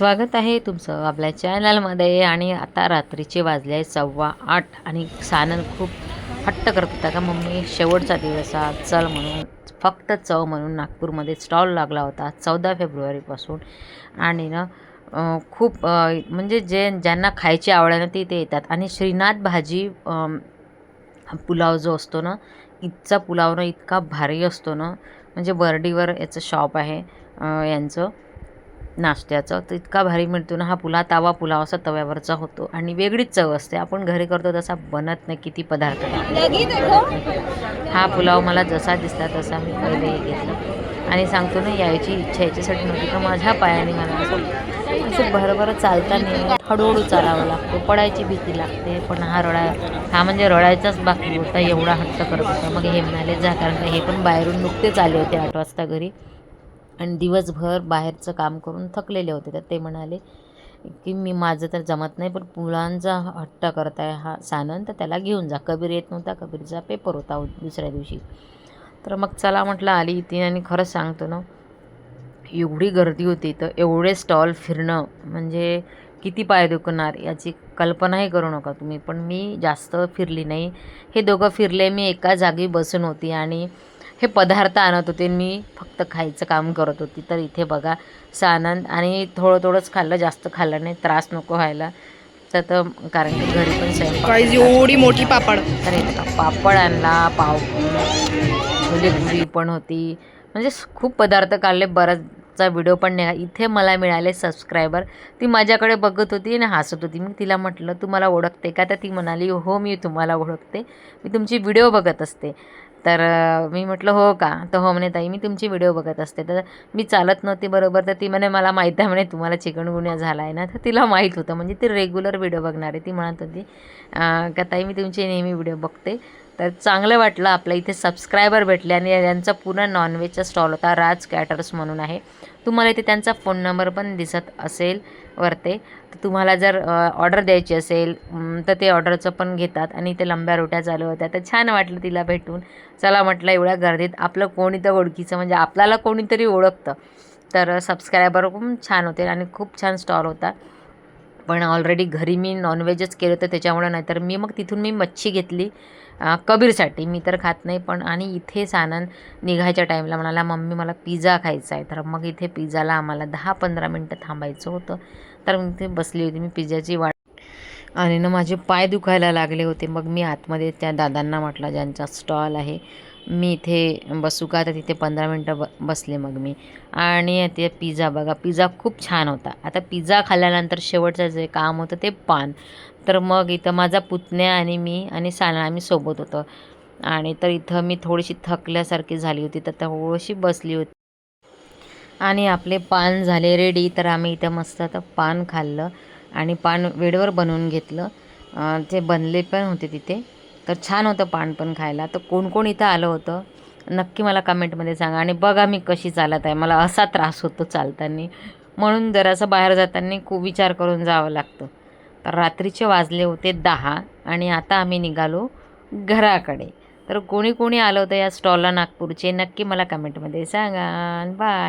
स्वागत आहे तुमचं आपल्या चॅनलमध्ये. आणि आता रात्रीचे वाजले आहे सव्वा आठ आणि सानन खूप हट्ट करत होता का मम्मी शेवटचा दिवस हा चल म्हणून फक्त चव म्हणून नागपूरमध्ये स्टॉल लागला होता चौदा फेब्रुवारीपासून. आणि ना खूप म्हणजे जे ज्यांना खायची आवड आहे ना ती ते येतात. आणि श्रीनाथ भाजी पुलाव जो असतो ना इथचा पुलाव ना इतका भारी असतो ना म्हणजे बर्डीवर याचं शॉप आहे यांचं. नाश्त्याचं. तर इतका भारी मिळतो ना हा पुला तावा पुलाव असा तव्यावरचा होतो. आणि वेगळीच चव असते. आपण घरी करतो तसा बनत नाही किती पदार्थ. हा पुलाव मला जसा दिसला तसा मी पहिले घेतला. आणि सांगतो ना यायची इच्छा याच्यासाठी नव्हती का माझ्या पायाने मला असं असं भरभर चालता नाही हळूहळू चालावं लागतो. पडायची भीती लागते पण हा रडाय हा म्हणजे रडायचाच बाकी होता एवढा हट्ट करत होता. मग हे म्हणाले जा कारण हे पण बाहेरून नुकतेच आले होते आठ वाजता घरी. आणि दिवसभर बाहेरचं काम करून थकलेले होते. तर ते म्हणाले की मी माझं तर जमत नाही पण मुलांचा हट्ट करत आहे हा सानन तर त्याला घेऊन जा. कबीर येत नव्हता कबीरचा पेपर होता दुसऱ्या दिवशी. तर मग चला म्हटलं आली ती आणि खरंच सांगतो ना एवढी गर्दी होती तर एवढे स्टॉल फिरणं म्हणजे किती पाय दुखणार याची कल्पनाही करू नका तुम्ही. पण मी जास्त फिरली नाही. हे दोघं फिरले मी एका जागी बसून होती आणि हे पदार्थ आणत होते मी फक्त खायचं काम करत होती. तर इथे बघा सानंद आणि थोडं थोडंच खाल्लं जास्त खाल्लं नाही त्रास नको व्हायला. तर कारण की घरी पण स्वयंपाक एवढी मोठी पापड. तर पापड आणला पाव पुरी पण होती. म्हणजे खूप पदार्थ काढले बराचचा व्हिडिओ पण निघा इथे मला मिळाले सबस्क्रायबर ती माझ्याकडे बघत होती आणि हसत होती. मी तिला म्हटलं तू मला ओळखते का? तर ती म्हणाली हो मी तुम्हाला ओळखते. मी तुमची व्हिडिओ बघत असते. तर मी म्हटलं हो का? तर हो म्हणे ताई मी तुमची व्हिडिओ बघत असते. तर मी चालत नव्हती बरोबर तर ती म्हणे मला माहीत आहे म्हणे तुम्हाला चिकनगुन्या झाला आहे ना? तर तिला माहीत होतं म्हणजे ती रेग्युलर व्हिडिओ बघणार आहे ती म्हणत होती का ताई मी तुमचे नेहमी व्हिडिओ बघते. तर चांगलं वाटलं आपल्या इथे सबस्क्रायबर भेटले आणि यांचा पूर्ण नॉनव्हेजचा स्टॉल होता राज कॅटर्स म्हणून आहे. तुम्हाला इथे त्यांचा फोन नंबर पण दिसत असेल वरते. तर तुम्हाला जर ऑर्डर द्यायची असेल तर ते ऑर्डरचं पण घेतात आणि इथे लंब्या रोट्या चालू होत्या. तर छान वाटलं तिला भेटून. चला म्हटलं एवढ्या गर्दीत आपलं कोणी तर ओळखीचं म्हणजे आपल्याला कोणीतरी ओळखतं. तर सबस्क्रायबर पण छान होते आणि खूप छान स्टॉल होता. पण ऑलरेडी घरी मी नॉनव्हेजच केलं होतं त्याच्यामुळं नाहीतर मी मग तिथून मी मच्छी घेतली. कबीरसाठी मी तर खात नाही पण आणि इथे सानन निघायच्या टाईमला म्हणाला मम्मी मला पिझ्झा खायचा आहे. तर मग इथे पिझ्झाला आम्हाला दहा पंधरा मिनटं थांबायचं होतं. तर मी इथे बसली होती मी पिझ्झाची वाट. आणि ना माझे पाय दुखायला लागले होते. मग मी आतमध्ये त्या दादांना म्हटलं ज्यांचा स्टॉल आहे मी इथे बसू का? तर तिथे पंधरा मिनटं ब बसले मग मी. आणि ते पिझ्झा बघा पिझ्झा खूप छान होता. आता पिझ्झा खाल्ल्यानंतर शेवटचं जे काम होतं ते पान. तर मग इथं माझा पुतण्या आणि मी आणि साना आम्ही सोबत होतो. आणि तर इथं मी थोडीशी थकल्यासारखी झाली होती तर थोडीशी बसली होती. आणि आपले पान झाले रेडी तर आम्ही इथं मस्त आता पान खाल्लं आणि पान वेळेवर बनवून घेतलं. ते बनले पण होते तिथे. तर छान होतं पान पण खायला. तर कोण कोण इथं आलं होतं? नक्की मला कमेंटमध्ये सांगा. आणि बघा मी कशी चालत आहे. मला असा त्रास होतो चालताना. म्हणून जरासं बाहेर जाताना खूप विचार करून जावं लागतं. तर रात्रीचे वाजले होते दहा आणि आता आम्ही निघालो घराकडे. तर कोणी कोणी आलं होतं या स्टॉलला नागपूरचे? नक्की मला कमेंटमध्ये सांगा. बाय